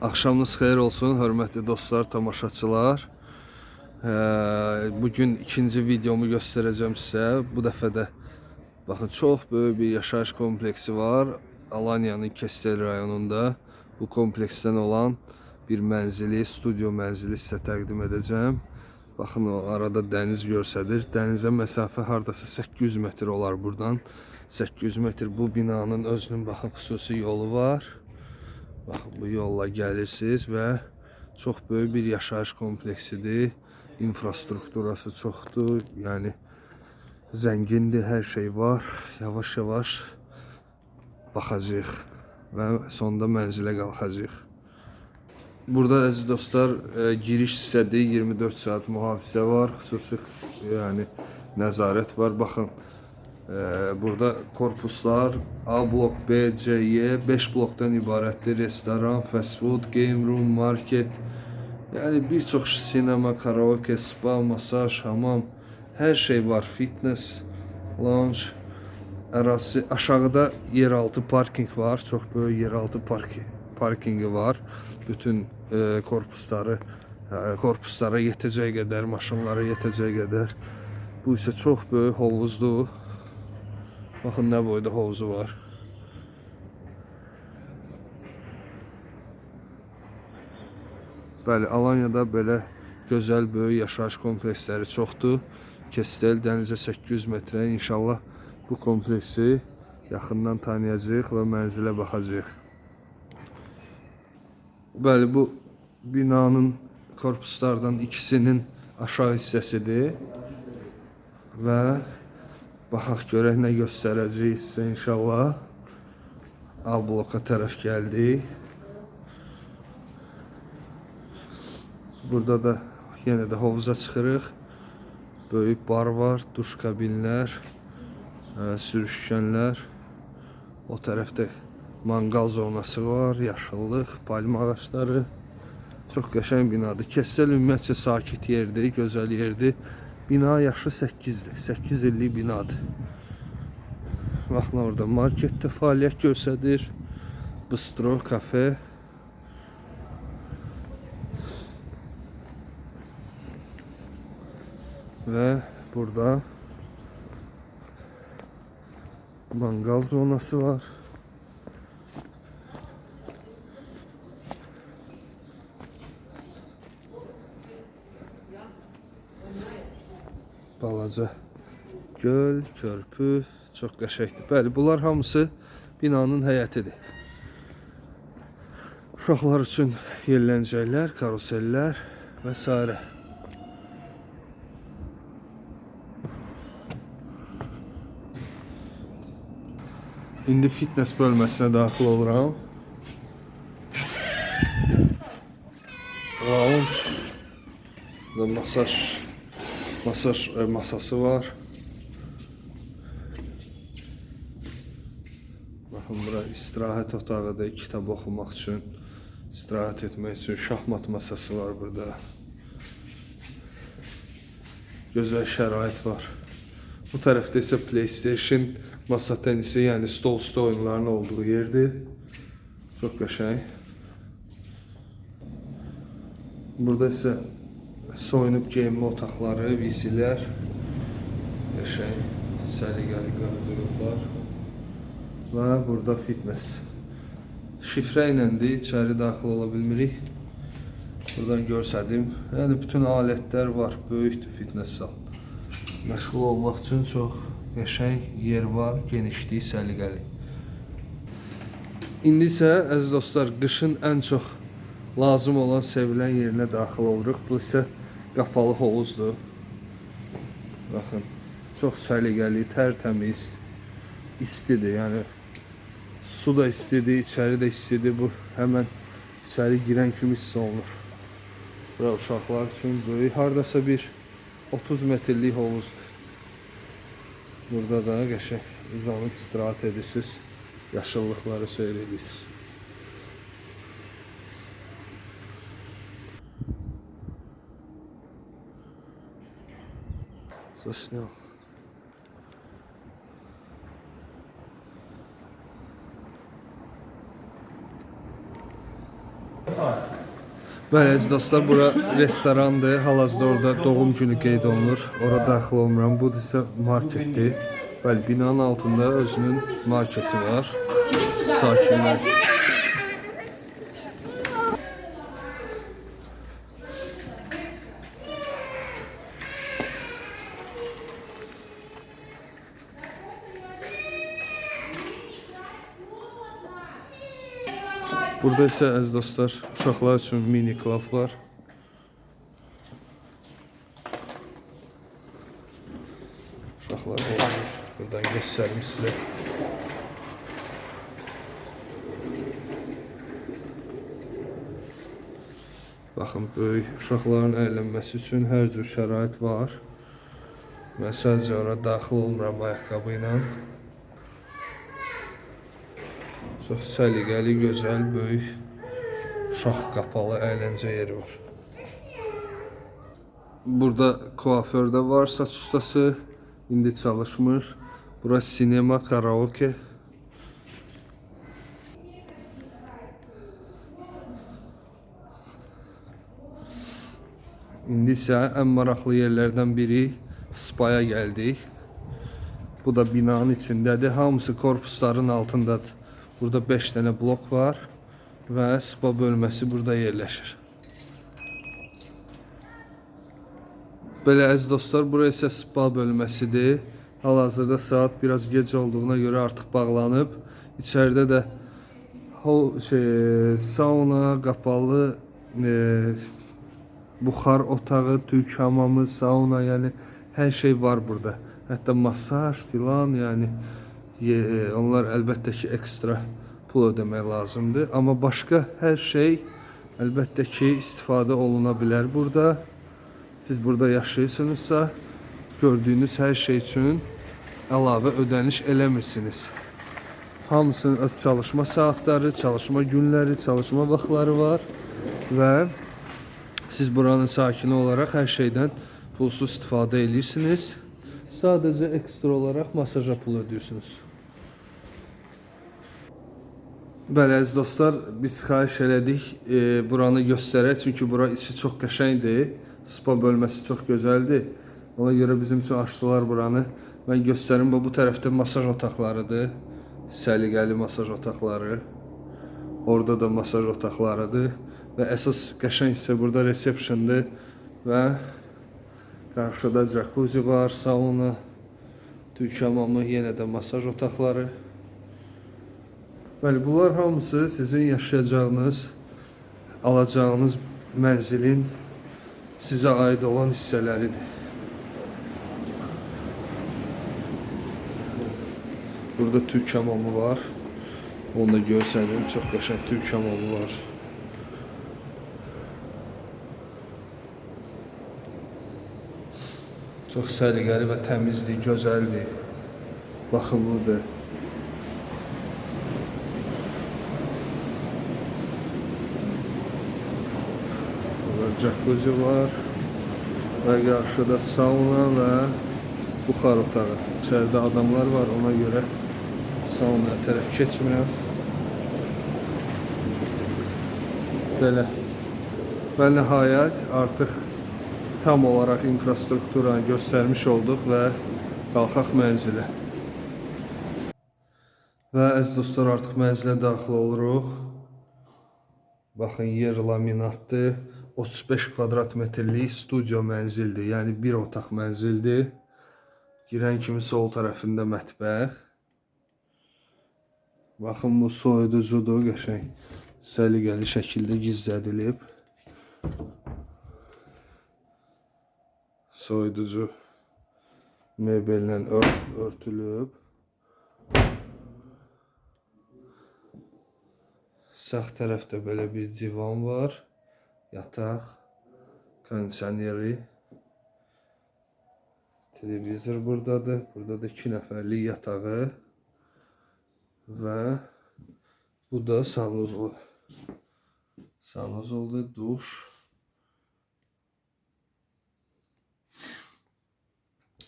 Axşamınız xeyir olsun, hörmətli dostlar, tamaşaçılar. Ee, bugün ikinci videomu göstereceğim sizə. Bu dəfə də baxın çox böyük bir yaşayış kompleksi var. Alanya'nın Kestel rayonunda bu kompleksdən olan bir mənzili, studio mənzili sizə təqdim edəcəm. Baxın o arada dəniz görsədir. Dənizə məsafə hardasa 800 metr olar buradan. 800 metr bu binanın özünün baxın xüsusi yolu var. Baxın bu yolla gəlirsiniz və çox böyük bir yaşayış kompleksidir. İnfrastrukturası çoxdur. Yəni zəngindir, hər şey var. Yavaş-yavaş baxacağıq və sonda mənzilə qalxacağıq. Burada əziz dostlar, e, giriş hissədir, 24 saat mühafizə var, xüsusi yəni nəzarət var. Baxın, burada korpuslar A blok, B, C, Y 5 blokdan ibarətdir. Restoran, fast food, game room, market. Yəni bir çox sinema, karaoke, spa, masaj, hamam, hər şey var. Fitness, lounge, ərazisi aşağıda yeraltı parking var. Çox böyük yeraltı parki parkingi var. Bütün e, korpusları e, korpuslara yetəcək qədər, maşınlara yetəcək qədər. Bu isə çox böyük hovuzdur. Baxın nə boyda hovuzu var. Bəli, Alanyada belə gözəl böyük yaşayış kompleksləri çoxdur. Kestel dənizə 800 metrə inşallah bu kompleksi yaxından tanıyacağıq və mənzilə baxacağıq. Bəli, bu binanın korpuslardan ikisinin aşağı hissəsidir. Və baxaq görək nə göstərəcəyik sizə inşallah. A bloka tərəf gəldik. Burada da yenə də hovuza çıxırıq. Böyük bar var, duş kabinlər, ə, sürüşkənlər. O tərəfdə manqal zonası var, yaşıllıq, palma ağacları. Çox qəşəng binadır. Kessel ümumiyyətcə sakit yerdir, gözəl yerdir. Bina yaşı 8-dir. 8 illik binadır. Baxın orada marketdə fəaliyyət göstərir. Bistro, kafe. Və burada mangal zonası var. Balaca göl, körpü çox qəşəngdir. Bəli, bunlar hamısı binanın həyətidir. Uşaqlar üçün yerləncəklər, karusellər və s. İndi fitness bölməsinə daxil oluram. Lounge. Masaj masaj e, masası var. Baxın bura istirahət otağıdır, kitab oxumaq üçün, istirahət etmək üçün şahmat masası var burada. Gözəl şərait var. Bu tərəfdə isə PlayStation, masa tenisi, yəni stol üstü oyunlarının olduğu yerdir. Çox qəşəng. Burada isə soyunub geyinmə otaqları, VC-lər, qəşəng, səliqəli qardıroplar və burada fitness. Şifrə iləndir, içəri daxil ola. Buradan görsədim. Yəni bütün alətlər var, böyükdür fitness sal. Məşğul olmaq üçün çox qəşəng yer var, genişlik, səliqəli. İndi isə əziz dostlar, qışın ən çox lazım olan sevilən yerinə daxil oluruq. Bu isə qapalı hovuzdur. Baxın, çox səliqəli, tərtəmiz, istidir. Yəni su da istidir, içəri də istidir. Bu həmən içəri girən kimi hiss olunur. Bura uşaqlar üçün böyük, hardasa bir 30 metrlik hovuzdur. Burada da qəşəng uzanıb istirahət edirsiniz. Yaşıllıqları seyr. Zasnął. Bəli, dostlar, bura restorandır. Hal-hazırda orada doğum günü qeyd olunur. Ora daxil olmuram. Bu isə marketdir. Bəli, binanın altında özünün marketi var. Sakinlər. Burada isə əziz dostlar, uşaqlar üçün mini klub var. Uşaqlar olur. Buradan göstərim sizə. Baxın, böyük uşaqların əylənməsi üçün hər cür şərait var. Mən sadəcə ora daxil olmuram ayaqqabı ilə. Çox səliqəli, gözəl, böyük uşaq qapalı əyləncə yeri var. Burada kuaför də var, saç ustası. İndi çalışmır. Bura sinema, karaoke. İndi isə ən maraqlı yerlərdən biri spaya gəldik. Bu da binanın içindədir. Hamısı korpusların altındadır. Burada 5 dənə blok var və spa bölməsi burada yerləşir. Belə əziz dostlar, bura isə spa bölməsidir. Hal-hazırda saat biraz gec olduğuna görə artıq bağlanıb. İçəridə də şey, sauna, qapalı e, buxar otağı, türk hamamı, sauna, yəni hər şey var burada. Hətta masaj filan, yəni onlar əlbəttə ki ekstra pul ödəmək lazımdır, amma başqa hər şey əlbəttə ki istifadə oluna burada. Siz burada yaşayırsınızsa, gördüyünüz hər şey üçün əlavə ödəniş eləmirsiniz. Hamısının öz çalışma saatları, çalışma günləri, çalışma vaxtları var və siz buranın sakini olaraq hər şeydən pulsuz istifadə edirsiniz. Sadəcə ekstra olaraq masaja pul ödəyirsiniz. Bəli, əziz dostlar, biz xahiş elədik e, buranı göstərək, çünki bura içi çox qəşəngdir. Spa bölməsi çox gözəldir. Ona görə bizim üçün açdılar buranı. Mən göstərim, bu tərəfdə masaj otaqlarıdır. Səliqəli masaj otaqları. Orada da masaj otaqlarıdır və əsas qəşəng hissə burada resepsiondur və qarşıda jacuzzi var, sauna, türk hamamı, yenə də masaj otaqları. Bəli, bunlar hamısı sizin yaşayacağınız, alacağınız mənzilin sizə aid olan hissələridir. Burada türk hamamı var. Onu da görsənin çox qəşəng türk hamamı var. Çox səliqəli və təmizdir, gözəldir. Baxımlıdır. Jacuzzi var. Və qarşıda sauna və buxar otağı. İçəridə adamlar var, ona görə saunaya tərəf keçmirəm. Belə. Və nəhayət artıq tam olaraq infrastrukturanı göstərmiş olduq və qalxaq mənzilə. Və əziz dostlar, artıq mənzilə daxil oluruq. Baxın, yer laminatdır. 35 kvadrat metrlik studio mənzildir. Yəni bir otaq mənzildir. Girən kimi sol tərəfində mətbəx. Baxın, bu soyuducudur, qəşəng. Səliqəli şəkildə gizlədilib. Soyuducu mebellə ört örtülüb. Sağ tərəfdə belə bir divan var. Yataq, kondisioneri. Televizor buradadır. Burada da 2 nəfərlik yatağı və bu da sanuzlu. Sanuzludur, duş.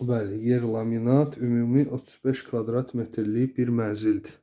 Bəli, yer laminat, ümumi 35 kvadrat metrlik bir mənzildir.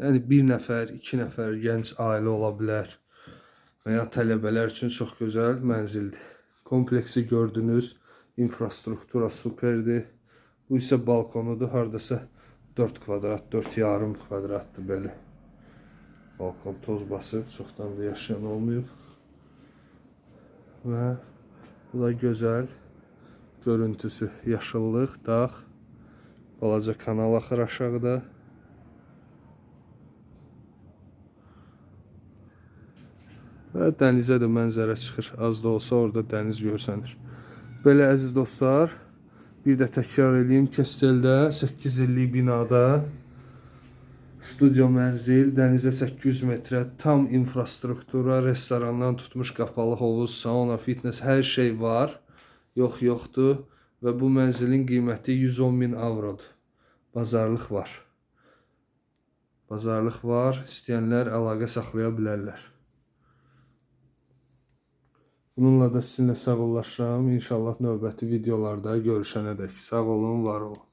Yəni bir nəfər, iki nəfər gənc ailə ola bilər. Veya tələbələr üçün çox gözəl mənzildir. Kompleksi gördünüz, infrastruktura superdir. Bu isə balkonudur, hardasa 4 kvadrat, 4 yarım kvadratdır belə. Balkon toz basıb, çoxdan da yaşayan olmayıb. Və bu da gözəl görüntüsü, yaşıllıq, dağ, balaca kanal axır aşağıda. Və dənizə də mənzərə çıxır. Az da olsa orada dəniz görsənir. Belə əziz dostlar, bir də təkrar edeyim, Kesteldə 8 illik binada studiyo mənzil, dənizə 800 metrə, tam infrastruktura, restorandan tutmuş qapalı hovuz, sauna, fitness, hər şey var. Yox, yoxdur və bu mənzilin qiyməti 110 min avrodur. Bazarlıq var. Bazarlıq var, istəyənlər əlaqə saxlaya bilərlər. Bununla da sizinlə sağollaşıram. İnşallah növbəti videolarda görüşənədək. Sağ olun, var olun.